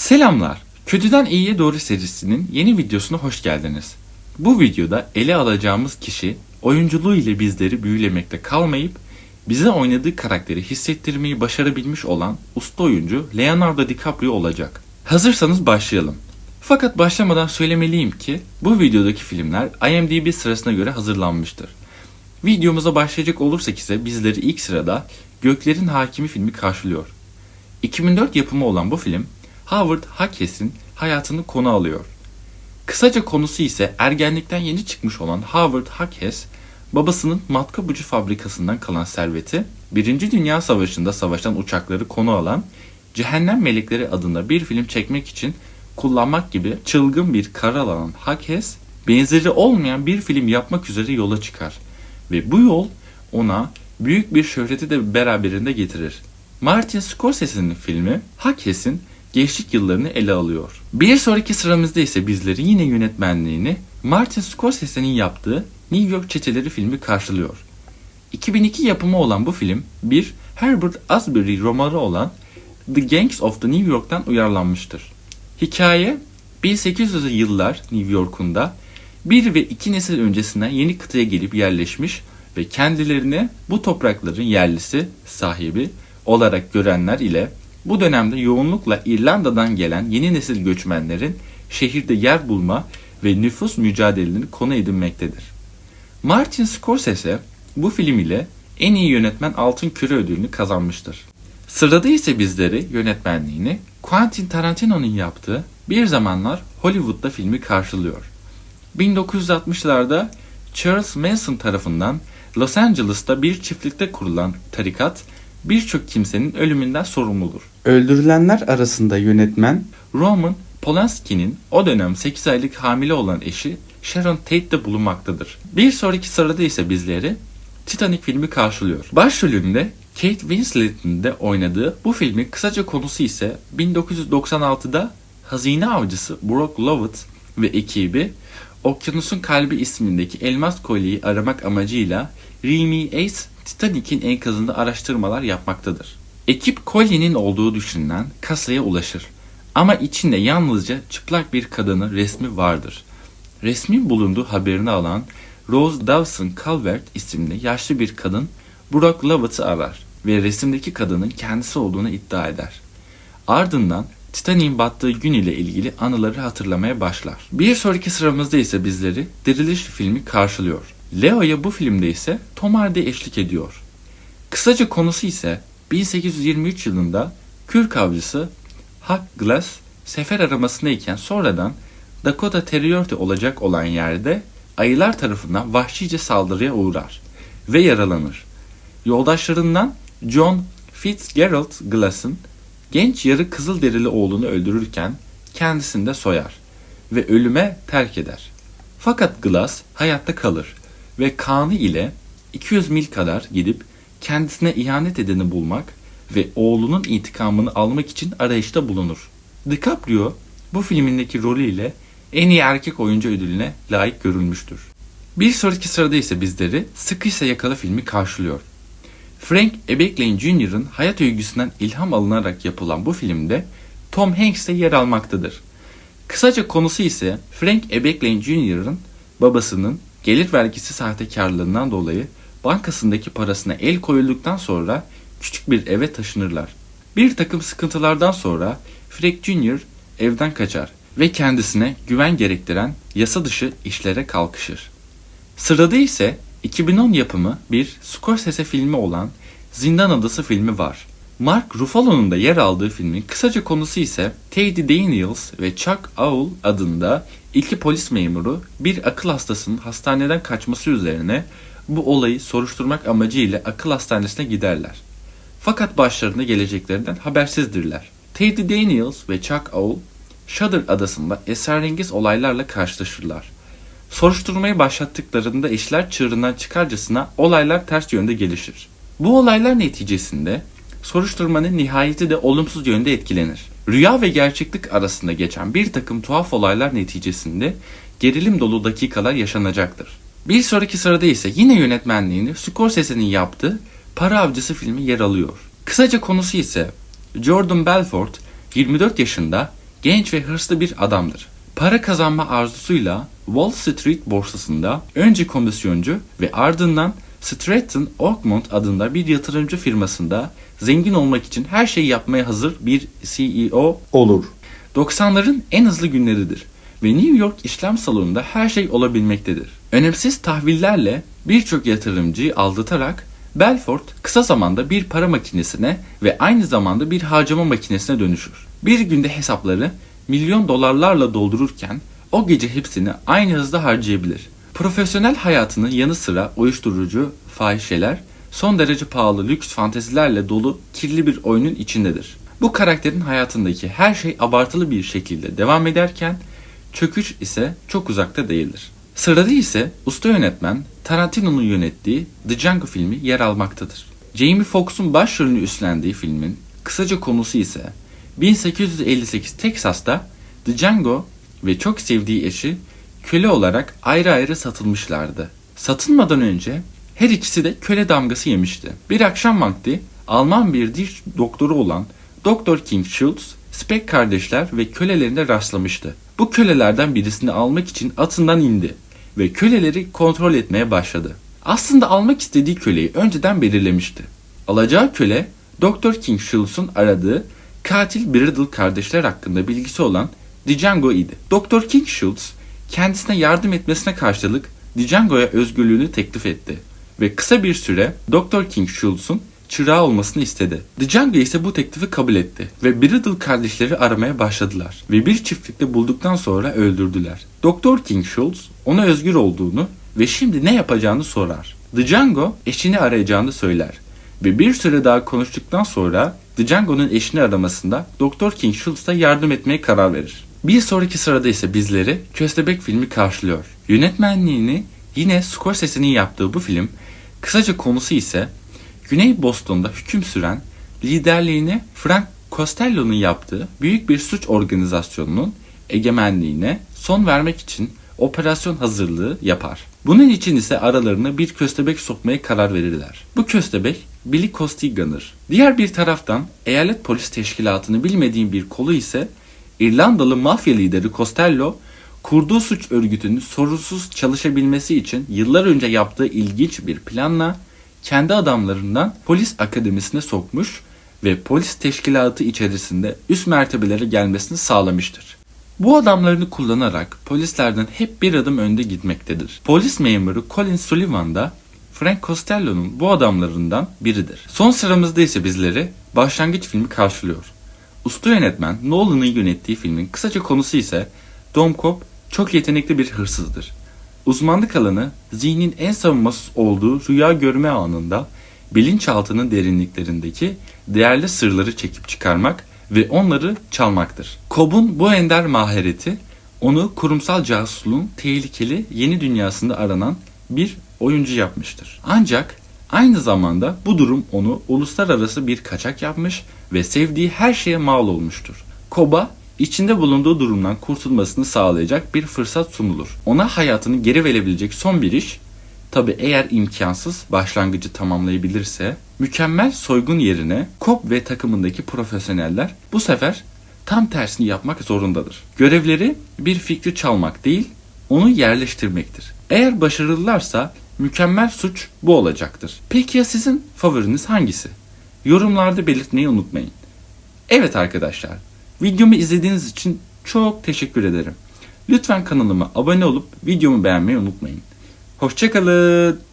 Selamlar. Kötüden İyiye Doğru serisinin yeni videosuna hoş geldiniz. Bu videoda ele alacağımız kişi oyunculuğu ile bizleri büyülemekte kalmayıp bize oynadığı karakteri hissettirmeyi başarabilmiş olan usta oyuncu Leonardo DiCaprio olacak. Hazırsanız başlayalım. Fakat başlamadan söylemeliyim ki bu videodaki filmler IMDb sırasına göre hazırlanmıştır. Videomuza başlayacak olursak ise bizleri ilk sırada Göklerin Hakimi filmi karşılıyor. 2004 yapımı olan bu film Howard Hawkes'in hayatını konu alıyor. Kısaca konusu ise ergenlikten yeni çıkmış olan Howard Hawkes, babasının matkap ucu fabrikasından kalan serveti, Birinci Dünya Savaşı'nda savaşan uçakları konu alan Cehennem Melekleri adında bir film çekmek için kullanmak gibi çılgın bir karar alan Hawkes, benzeri olmayan bir film yapmak üzere yola çıkar ve bu yol ona büyük bir şöhreti de beraberinde getirir. Martin Scorsese'nin filmi Hawkes'in gençlik yıllarını ele alıyor. Bir sonraki sıramızda ise bizleri yine yönetmenliğini Martin Scorsese'nin yaptığı New York Çeteleri filmi karşılıyor. 2002 yapımı olan bu film bir Herbert Asbury romanı olan The Gangs of the New York'tan uyarlanmıştır. Hikaye 1800'lü yıllar New York'unda bir ve iki nesil öncesinden yeni kıtaya gelip yerleşmiş ve kendilerini bu toprakların yerlisi, sahibi olarak görenler ile bu dönemde yoğunlukla İrlanda'dan gelen yeni nesil göçmenlerin şehirde yer bulma ve nüfus mücadelelerini konu edinmektedir. Martin Scorsese bu film ile en iyi yönetmen Altın Küre ödülünü kazanmıştır. Sırada ise bizleri yönetmenliğini Quentin Tarantino'nun yaptığı Bir Zamanlar Hollywood'da filmi karşılıyor. 1960'larda Charles Manson tarafından Los Angeles'ta bir çiftlikte kurulan tarikat birçok kimsenin ölümünden sorumludur. Öldürülenler arasında yönetmen Roman Polanski'nin o dönem 8 aylık hamile olan eşi Sharon Tate de bulunmaktadır. Bir sonraki sırada ise bizleri Titanic filmi karşılıyor. Başrolünde Kate Winslet'in de oynadığı bu filmin kısaca konusu ise 1996'da hazine avcısı Brock Lovett ve ekibi Okyanusun Kalbi ismindeki elmas kolyeyi aramak amacıyla Remy Ace Titanic'in enkazında araştırmalar yapmaktadır. Ekip kolyenin olduğu düşünülen kasaya ulaşır. Ama içinde yalnızca çıplak bir kadının resmi vardır. Resmin bulunduğu haberini alan Rose Dawson Calvert isimli yaşlı bir kadın Brock Lovett'ı arar ve resimdeki kadının kendisi olduğunu iddia eder. Ardından Titanic'in battığı gün ile ilgili anıları hatırlamaya başlar. Bir sonraki sıramızda ise bizleri Diriliş filmi karşılıyor. Leo'ya bu filmde ise Tom Hardy eşlik ediyor. Kısaca konusu ise 1823 yılında Kürk avcısı Huck Glass sefer aramasındayken sonradan Dakota Territory olacak olan yerde ayılar tarafından vahşice saldırıya uğrar ve yaralanır. Yoldaşlarından John Fitzgerald Glass'ın genç yarı kızılderili oğlunu öldürürken kendisini de soyar ve ölüme terk eder. Fakat Glass hayatta kalır ve kanı ile 200 mil kadar gidip kendisine ihanet edeni bulmak ve oğlunun intikamını almak için arayışta bulunur. DiCaprio bu filmindeki rolüyle en iyi erkek oyuncu ödülüne layık görülmüştür. Bir sonraki sırada ise bizleri Sıkıysa Yakala filmi karşılıyor. Frank Abagnale Jr.'ın hayat öyküsünden ilham alınarak yapılan bu filmde Tom Hanks de yer almaktadır. Kısaca konusu ise Frank Abagnale Jr.'ın babasının gelir vergisi sahtekarlığından dolayı bankasındaki parasına el koyulduktan sonra küçük bir eve taşınırlar. Bir takım sıkıntılardan sonra Frank Jr. evden kaçar ve kendisine güven gerektiren yasa dışı işlere kalkışır. Sırada ise 2010 yapımı bir Scorsese filmi olan Zindan Adası filmi var. Mark Ruffalo'nun da yer aldığı filmin kısaca konusu ise Teddy Daniels ve Chuck Owl adında iki polis memuru bir akıl hastasının hastaneden kaçması üzerine bu olayı soruşturmak amacıyla akıl hastanesine giderler. Fakat başlarına geleceklerinden habersizdirler. Teddy Daniels ve Chuck Owl Shudder adasında esrarengiz olaylarla karşılaşırlar. Soruşturmayı başlattıklarında işler çığırından çıkarcasına olaylar ters yönde gelişir. Bu olaylar neticesinde soruşturmanın nihayeti de olumsuz yönde etkilenir. Rüya ve gerçeklik arasında geçen bir takım tuhaf olaylar neticesinde gerilim dolu dakikalar yaşanacaktır. Bir sonraki sırada ise yine yönetmenliğini Scorsese'nin yaptığı Para Avcısı filmi yer alıyor. Kısaca konusu ise Jordan Belfort 24 yaşında genç ve hırslı bir adamdır. Para kazanma arzusuyla Wall Street borsasında önce komisyoncu ve ardından Stratton Oakmont adında bir yatırımcı firmasında zengin olmak için her şeyi yapmaya hazır bir CEO Olur. 90'ların en hızlı günleridir ve New York işlem salonunda her şey olabilmektedir. Önemsiz tahvillerle birçok yatırımcıyı aldatarak Belfort kısa zamanda bir para makinesine ve aynı zamanda bir harcama makinesine dönüşür. Bir günde hesapları milyon dolarlarla doldururken o gece hepsini aynı hızda harcayabilir. Profesyonel hayatının yanı sıra uyuşturucu, fahişeler, son derece pahalı lüks fantezilerle dolu kirli bir oyunun içindedir. Bu karakterin hayatındaki her şey abartılı bir şekilde devam ederken çöküş ise çok uzakta değildir. Sırada ise usta yönetmen Tarantino'nun yönettiği The Django filmi yer almaktadır. Jamie Foxx'un başrolünü üstlendiği filmin kısaca konusu ise 1858 Teksas'ta The Django ve çok sevdiği eşi köle olarak ayrı ayrı satılmışlardı. Satılmadan önce her ikisi de köle damgası yemişti. Bir akşam vakti Alman bir diş doktoru olan Dr. King Schultz, Speck kardeşler ve kölelerine rastlamıştı. Bu kölelerden birisini almak için atından indi ve köleleri kontrol etmeye başladı. Aslında almak istediği köleyi önceden belirlemişti. Alacağı köle Dr. King Schultz'un aradığı katil Bridle kardeşler hakkında bilgisi olan Django idi. Dr. King Schultz kendisine yardım etmesine karşılık Django'ya özgürlüğünü teklif etti ve kısa bir süre Dr. King Schultz'un çırağı olmasını istedi. Django ise bu teklifi kabul etti ve Bridle kardeşleri aramaya başladılar ve bir çiftlikte bulduktan sonra öldürdüler. Dr. King Schultz ona özgür olduğunu ve şimdi ne yapacağını sorar. Django eşini arayacağını söyler ve bir süre daha konuştuktan sonra Django'nun eşini aramasında Dr. King Schultz'a yardım etmeye karar verir. Bir sonraki sırada ise bizleri Köstebek filmi karşılıyor. Yönetmenliğini yine Scorsese'nin yaptığı bu film, kısaca konusu ise Güney Boston'da hüküm süren liderliğini Frank Costello'nun yaptığı büyük bir suç organizasyonunun egemenliğine son vermek için operasyon hazırlığı yapar. Bunun için ise aralarına bir köstebek sokmaya karar verirler. Bu köstebek Billy Costigan'ır. Diğer bir taraftan eyalet polis teşkilatını bilmediğim bir kolu ise İrlandalı mafya lideri Costello kurduğu suç örgütünün sorunsuz çalışabilmesi için yıllar önce yaptığı ilginç bir planla kendi adamlarından polis akademisine sokmuş ve polis teşkilatı içerisinde üst mertebelere gelmesini sağlamıştır. Bu adamlarını kullanarak polislerden hep bir adım önde gitmektedir. Polis memuru Colin Sullivan da Frank Costello'nun bu adamlarından biridir. Son sıramızda ise bizleri başlangıç filmi karşılıyor. Usta yönetmen Nolan'ın yönettiği filmin kısaca konusu ise Dom Cobb çok yetenekli bir hırsızdır. Uzmanlık alanı zihnin en savunmasız olduğu rüya görme anında bilinçaltının derinliklerindeki değerli sırları çekip çıkarmak ve onları çalmaktır. Cobb'un bu ender mahareti onu kurumsal casusluğun tehlikeli yeni dünyasında aranan bir oyuncu yapmıştır. Ancak aynı zamanda bu durum onu uluslararası bir kaçak yapmış ve sevdiği her şeye mal olmuştur. Cobb'a içinde bulunduğu durumdan kurtulmasını sağlayacak bir fırsat sunulur. Ona hayatını geri verebilecek son bir iş, tabi eğer imkansız başlangıcı tamamlayabilirse, mükemmel soygun yerine Cobb ve takımındaki profesyoneller bu sefer tam tersini yapmak zorundadır. Görevleri bir fikri çalmak değil, onu yerleştirmektir. Eğer başarılılarsa mükemmel suç bu olacaktır. Peki ya sizin favoriniz hangisi? Yorumlarda belirtmeyi unutmayın. Evet arkadaşlar, videomu izlediğiniz için çok teşekkür ederim. Lütfen kanalıma abone olup videomu beğenmeyi unutmayın. Hoşçakalın.